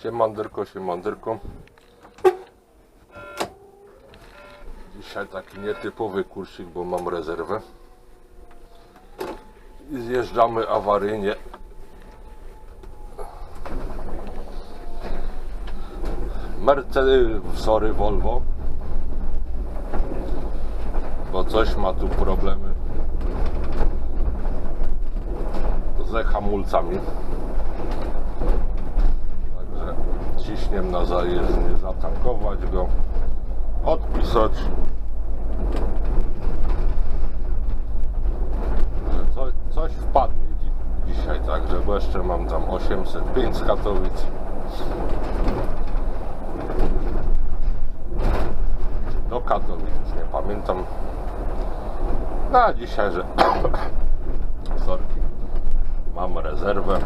Siemanderko, siemanderko. Dzisiaj taki nietypowy kursik, bo mam rezerwę. I zjeżdżamy awaryjnie. Mercedes, sorry Volvo. Bo coś ma tu problemy ze hamulcami. Także ciśniem na zajezdnię, zatankować go, odpisać. Że co, coś wpadnie dzi- dzisiaj, także bo jeszcze mam tam 805 z Katowic. Do Katowic, już nie pamiętam. No a dzisiaj, że sorki, mam rezerwę.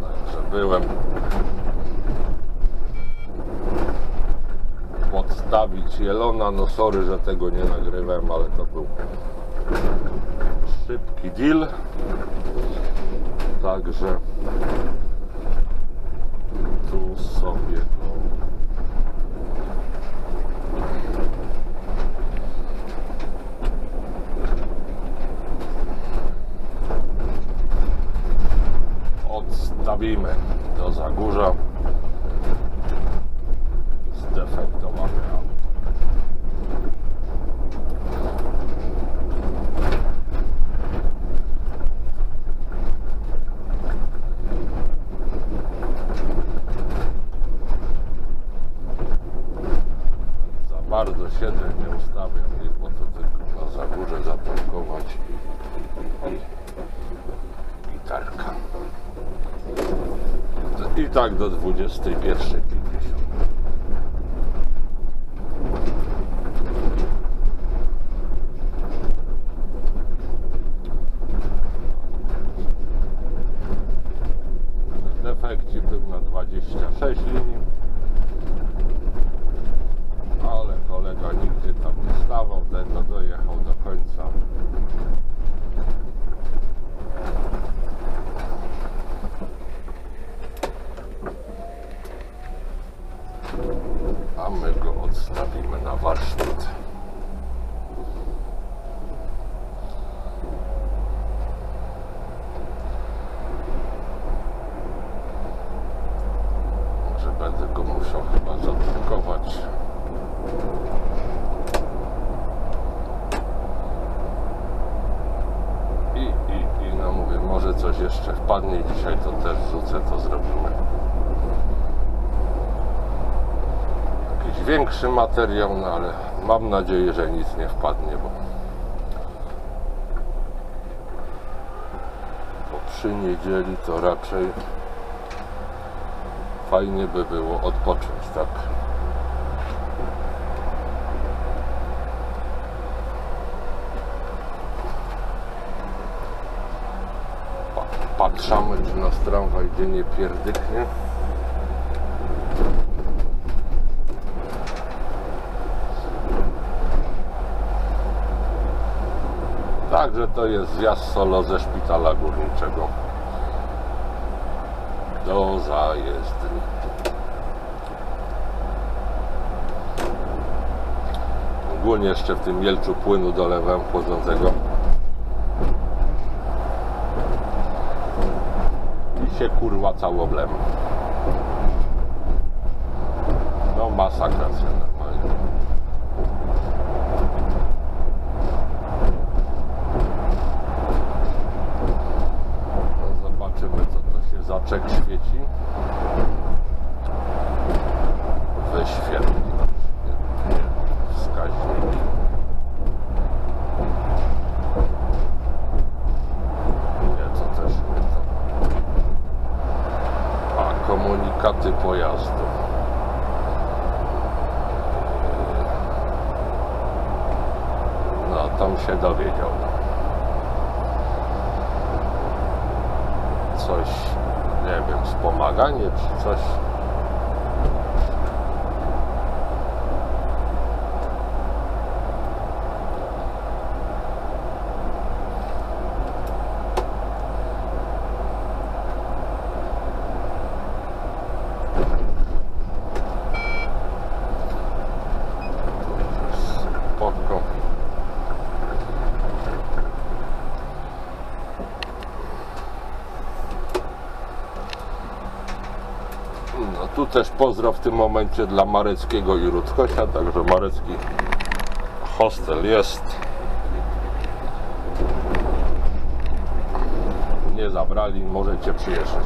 Także byłem podstawić jelona. No sorry, że tego nie nagrywałem, ale to był szybki deal. Także tu sobie go odstawimy do Zagórza zdefektowane auto. Za bardzo siedzę, nie ustawiam ich, bo to tylko na Zagórze zatankować i gitarka. I tak do 21.50. Defekci był na 26 linii, ale kolega nigdzie tam nie stawał, ten dojechał do końca. a my go odstawimy na warsztat. Może będę go musiał chyba zatankować. I, i, i no mówię, może coś jeszcze wpadnie dzisiaj, to też rzucę, to zrobimy. jakiś większy materiał, no ale mam nadzieję, że nic nie wpadnie, bo, bo przy niedzieli to raczej fajnie by było odpocząć, tak? Pa- Patrzamy, czy nas gdzie nie pierdyknie. Także to jest zjazd solo ze szpitala górniczego do zajezdni. Ogólnie jeszcze w tym Jelczu płynu dolewałem chłodzącego. I się kurwa całoblem. No masakracja normalnie. No zobaczymy co to się za czek świeci. Wyświetli nam świetnie wskaźniki. Nie, to też nie to. A komunikaty pojazdu. No, tam się dowiedział. Coś, nie wiem, wspomaganie czy coś. Tu też pozdro w tym momencie dla Mareckiego i Rudkosia, także Marecki hostel jest. Nie zabrali, możecie przyjeżdżać.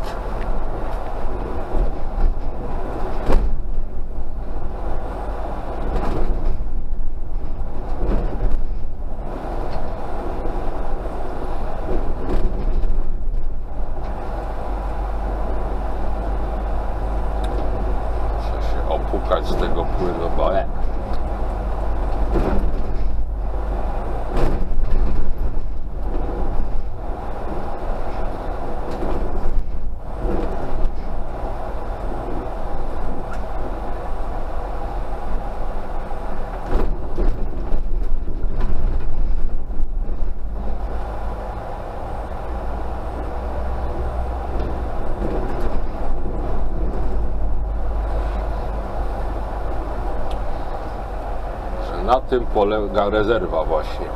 Muszę się opukać z tego płynu, bo e. że na tym polega rezerwa właśnie.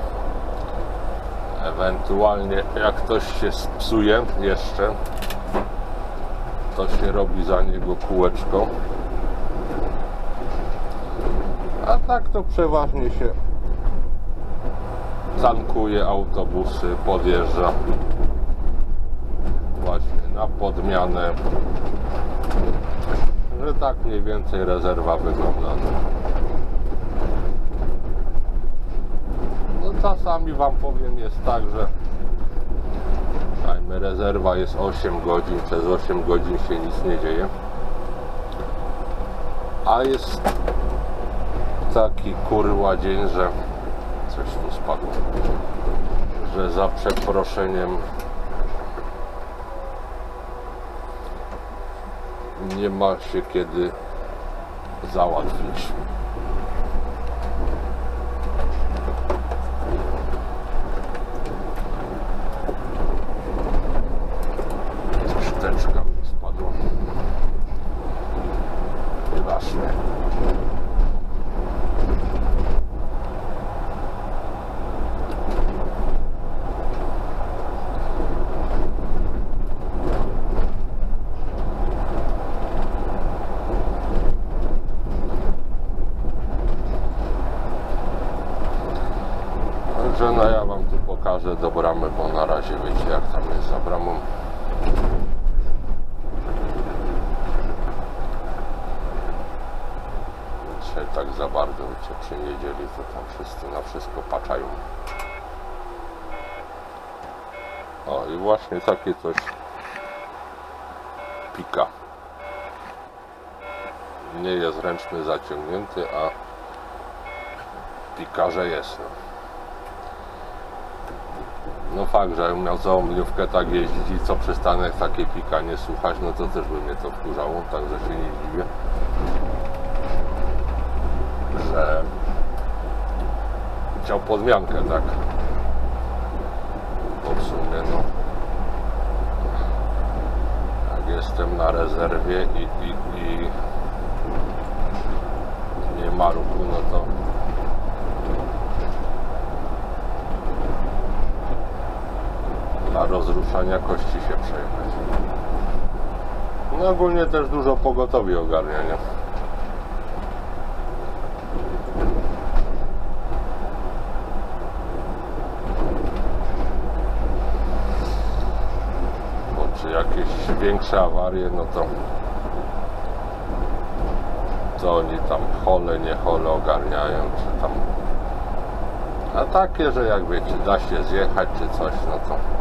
Ewentualnie jak ktoś się spsuje jeszcze, to się robi za niego kółeczko. A tak to przeważnie się tankuje autobusy, podjeżdża właśnie na podmianę. Że tak mniej więcej rezerwa wygląda. No czasami wam powiem jest tak, że dajmy rezerwa jest 8 godzin, przez 8 godzin się nic nie dzieje. A jest taki kurwa dzień, że coś tu spadło. Że za przeproszeniem nie ma się kiedy załatwić. Chusteczka mi spadła. Nieważne. Także no ja pokażę do bramy, bo na razie wiecie jak tam jest za bramą. Dzisiaj tak za bardzo, wiecie, przy niedzieli to tam wszyscy na wszystko patrzają. O i właśnie takie coś pika. Nie jest ręczny zaciągnięty, a pika, że jest. No. No fakt, że miał całą dniówkę tak jeździć i co przystanek takie pikanie słuchać, no to też by mnie to wkurzało, także się nie dziwię. Że chciał podmiankę, tak? Bo w sumie no jak jestem na rezerwie i, i, i nie ma ruchu, no to dla rozruszania kości się przejechać. No ogólnie też dużo pogotowie ogarnia, nie? Bo czy jakieś większe awarie, no to co oni tam chole, nie chole ogarniają, czy tam a takie, że jak wiecie, da się zjechać czy coś, no to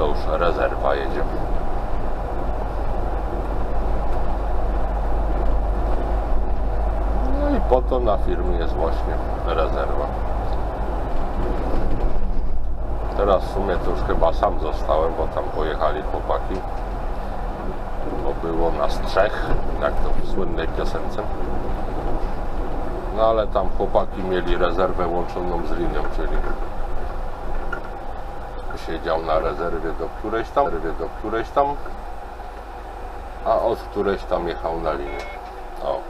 to już rezerwa jedzie. No i po to na firmie jest właśnie rezerwa. Teraz w sumie to już chyba sam zostałem, bo tam pojechali chłopaki. Bo było nas trzech, jak to w słynnej piosence. No ale tam chłopaki mieli rezerwę łączoną z linią, czyli siedział na rezerwie do którejś tam, do którejś tam, a od którejś tam jechał na linię. O.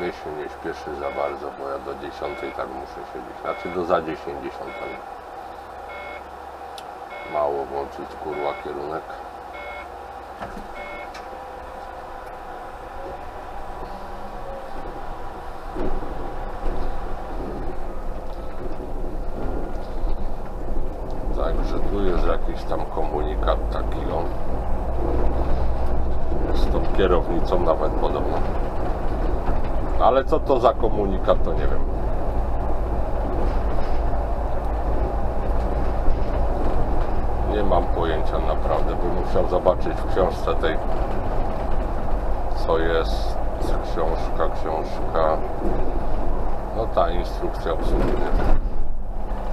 Mnie się nie śpieszy za bardzo, bo ja do 10 tak muszę siedzieć. Znaczy do za 10, 10. Mało włączyć kurwa kierunek. Także tu jest jakiś tam komunikat taki o. Z tą kierownicą nawet podobno. Ale co to za komunikat, to nie wiem. Nie mam pojęcia naprawdę. Bym musiał zobaczyć w książce tej, co jest książka, książka. No ta instrukcja obsługi.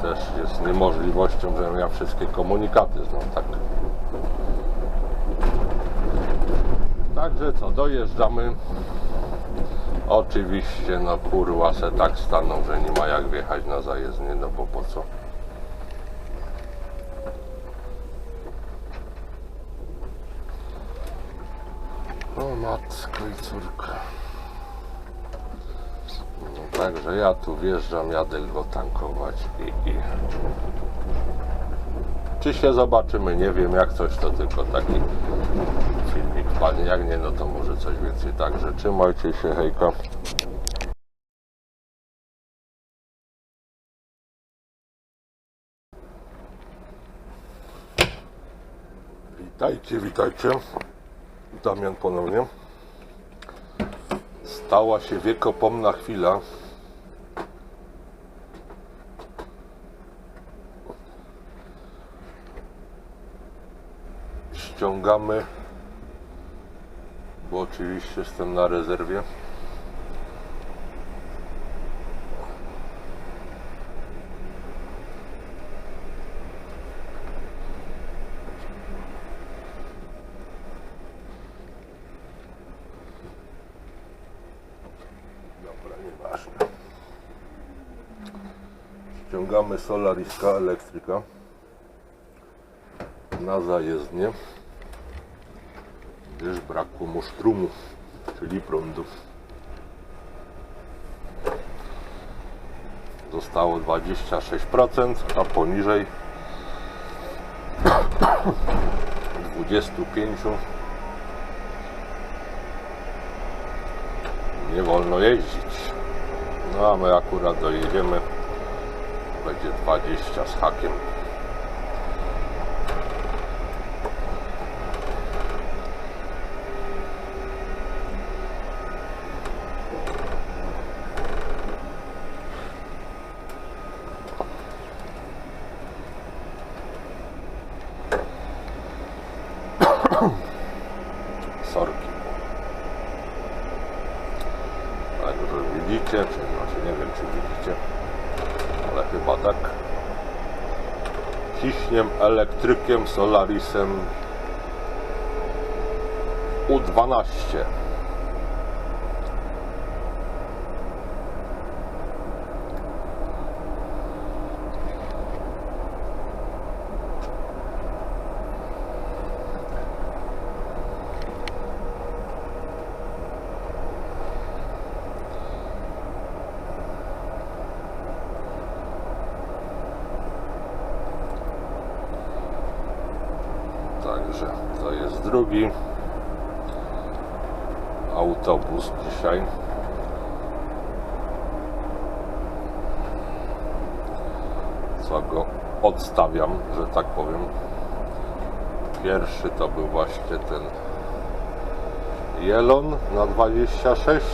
Też jest niemożliwością, żebym ja wszystkie komunikaty znam, tak. Także co, dojeżdżamy. Oczywiście, no kurwa se tak staną, że nie ma jak wjechać na zajezdnię, no bo po co? O matko i córka. No, także ja tu wjeżdżam, jadę go tankować i, i... Czy się zobaczymy, nie wiem, jak coś to tylko taki filmik wpadnie, jak nie, no to może coś więcej. Także trzymajcie się, hejka. Witajcie, witajcie. Damian ponownie. Stała się wiekopomna chwila. Ściągamy, bo oczywiście jestem na rezerwie. Ściągamy Solariska elektryka na zajezdnię, gdyż brakło mu sztrumu, czyli prądu. Zostało 26%, a poniżej 25% nie wolno jeździć. No a my akurat dojedziemy. Będzie 20 z hakiem. Sorki. Także widzicie, czy znaczy nie wiem czy widzicie, ale chyba tak. Ciśniem elektrykiem Solarisem U12. Także to jest drugi autobus dzisiaj. Co go odstawiam, że tak powiem. Pierwszy to był właśnie ten Jelon na 26.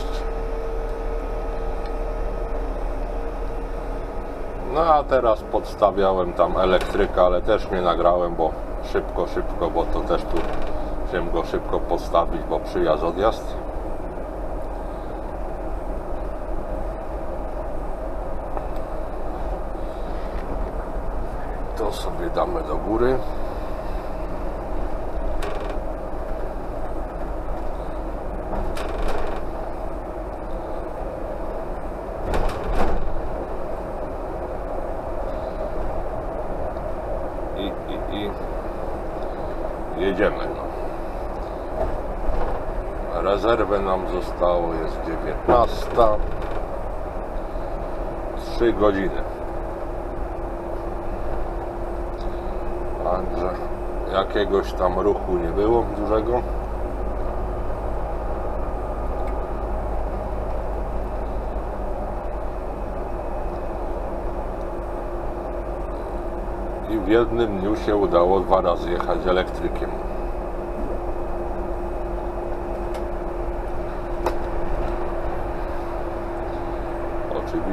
No a teraz podstawiałem tam elektryka, ale też nie nagrałem, bo szybko, szybko, bo to też tu chciałem go szybko postawić, bo przyjazd, odjazd. To sobie damy do góry. I, i, i jedziemy. No. rezerwę nam zostało, jest 19. 3 godziny. Także jakiegoś tam ruchu nie było dużego. I w jednym dniu się udało dwa razy jechać elektrykiem.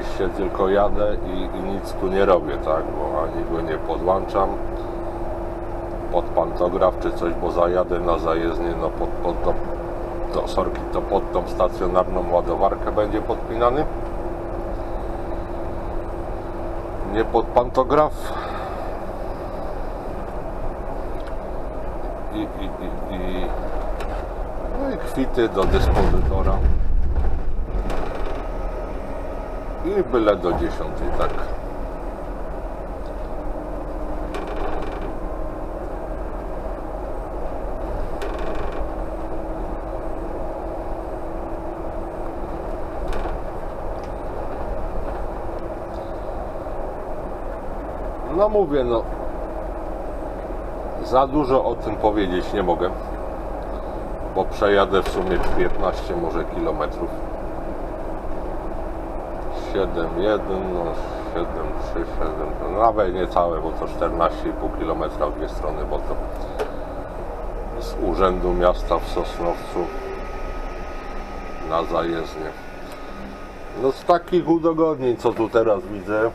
Oczywiście tylko jadę i, i nic tu nie robię, tak? Bo ani go nie podłączam pod pantograf czy coś, bo zajadę na zajezdnię, no pod, pod to, sorki, to pod tą stacjonarną ładowarkę będzie podpinany. Nie pod pantograf. I, i, i, i, no i kwity do dyspozytora. I byle do dziesiątej, tak. No mówię, no za dużo o tym powiedzieć nie mogę, bo przejadę w sumie 15 może kilometrów. 7,1, no 7, 3, 7, no nawet nie całe, bo to 14,5 km w dwie strony, bo to z urzędu miasta w Sosnowcu na zajezdnię. No z takich udogodnień, co tu teraz widzę,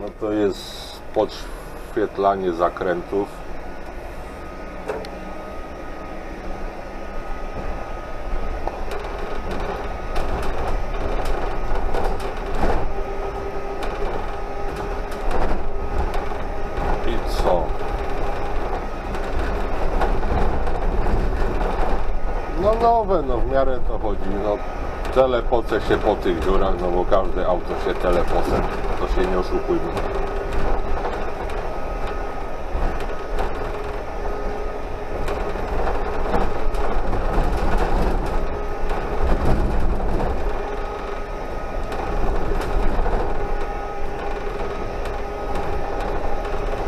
no to jest podświetlanie zakrętów. I co? No nowe, no w miarę to chodzi. No telepocę się po tych dziurach, no bo każde auto się telepocę. To się nie oszukujmy.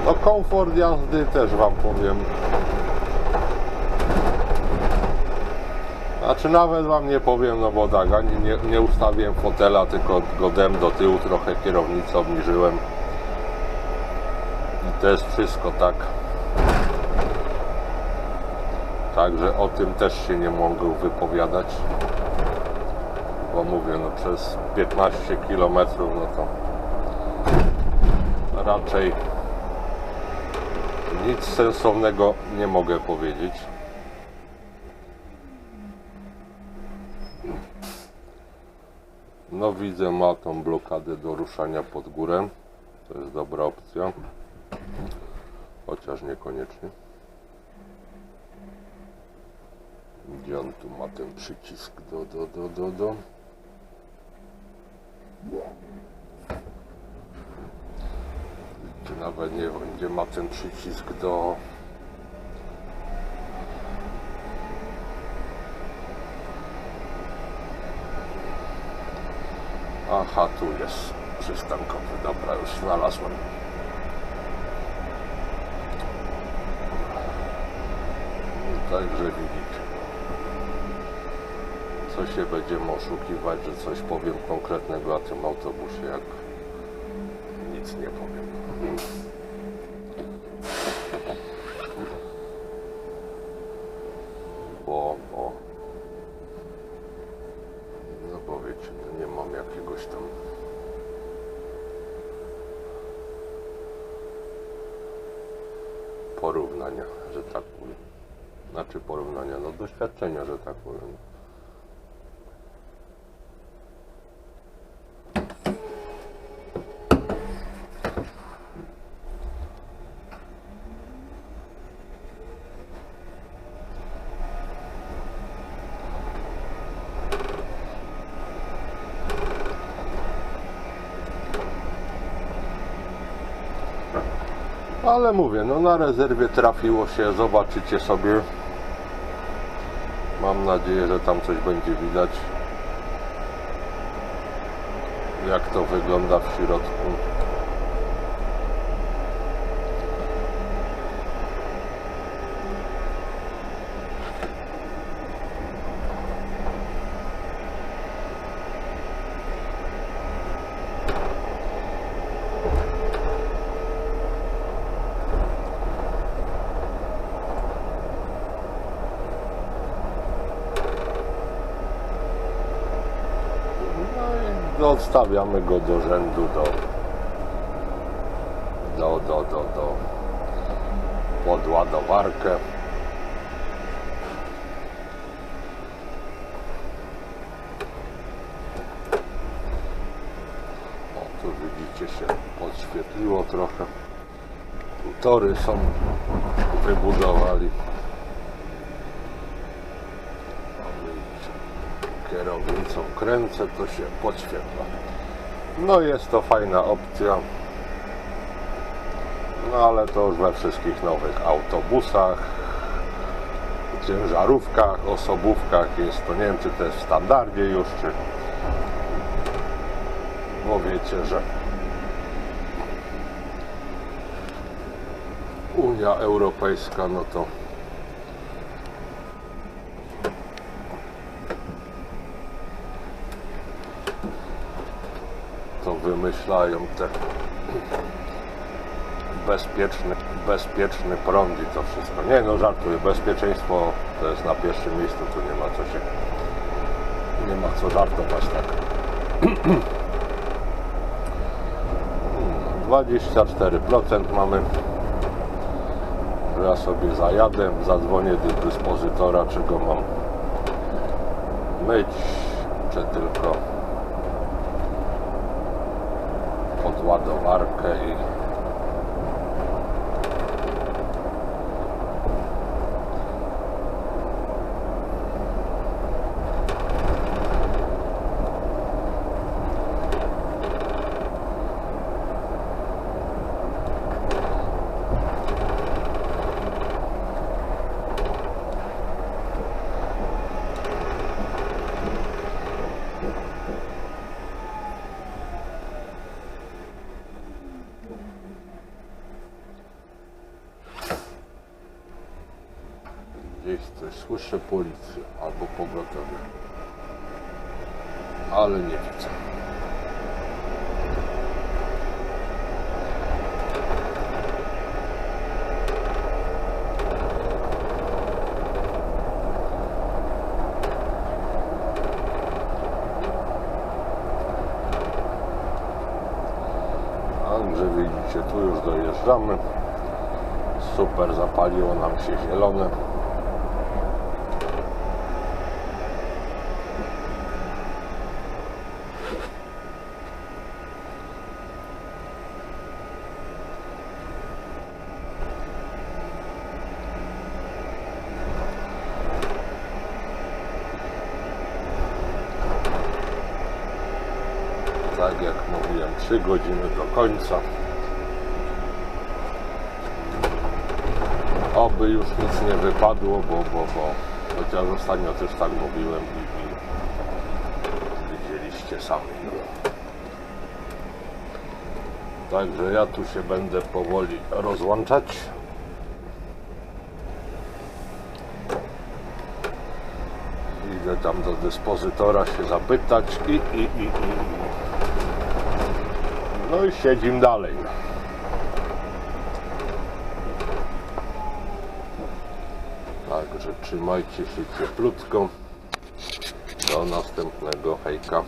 No komfort jazdy też Wam powiem. Znaczy nawet Wam nie powiem, no bo tak, ani nie, nie ustawiłem fotela, tylko go dem do tyłu, trochę kierownicę obniżyłem. I to jest wszystko, tak. Także o tym też się nie mogę wypowiadać. Bo mówię, no przez 15 km, no to raczej nic sensownego nie mogę powiedzieć. No widzę, ma tą blokadę do ruszania pod górę. To jest dobra opcja. Chociaż niekoniecznie. Gdzie on tu ma ten przycisk do, do, do, do, do. Nawet nie gdzie ma ten przycisk do Aha, tu jest przystankowy. Dobra, już znalazłem. Także widzicie. Co się będziemy oszukiwać, że coś powiem konkretnego o tym autobusie, jak nic nie powiem. Bo, bo no bo wiecie, no nie mam jakiegoś tam porównania, że tak powiem. Znaczy porównania, no doświadczenia, że tak powiem. Ale mówię, no na rezerwie trafiło się, zobaczycie sobie. Mam nadzieję, że tam coś będzie widać. Jak to wygląda w środku. Odstawiamy go do rzędu do do, do, do, do pod ładowarkę. O, tu widzicie się podświetliło trochę. Tory są wybudowali. O, widzicie kierownicą kręcę, to się podświetla. No jest to fajna opcja. No ale to już we wszystkich nowych autobusach, ciężarówkach, osobówkach jest to. Nie wiem czy to jest w standardzie już, czy bo wiecie, że Unia Europejska, no to wymyślają te bezpieczny, bezpieczny prąd i to wszystko. Nie no, żartuję, bezpieczeństwo to jest na pierwszym miejscu, tu nie ma co się, nie ma co żartować tak. 24% mamy. Ja sobie zajadę, zadzwonię do dyspozytora, czego mam myć, czy tylko pod ładowarkę i gdzieś coś słyszę policję albo pogotowie. Ale nie widzę. Także widzicie, tu już dojeżdżamy. Super, zapaliło nam się zielone. Tak jak mówiłem, 3 godziny do końca. Oby już nic nie wypadło, bo, bo, bo chociaż ostatnio też tak mówiłem i, i widzieliście sami. Także ja tu się będę powoli rozłączać. Idę tam do dyspozytora się zapytać i, i, i, i. No i siedzim dalej. Także trzymajcie się cieplutko. Do następnego hejka.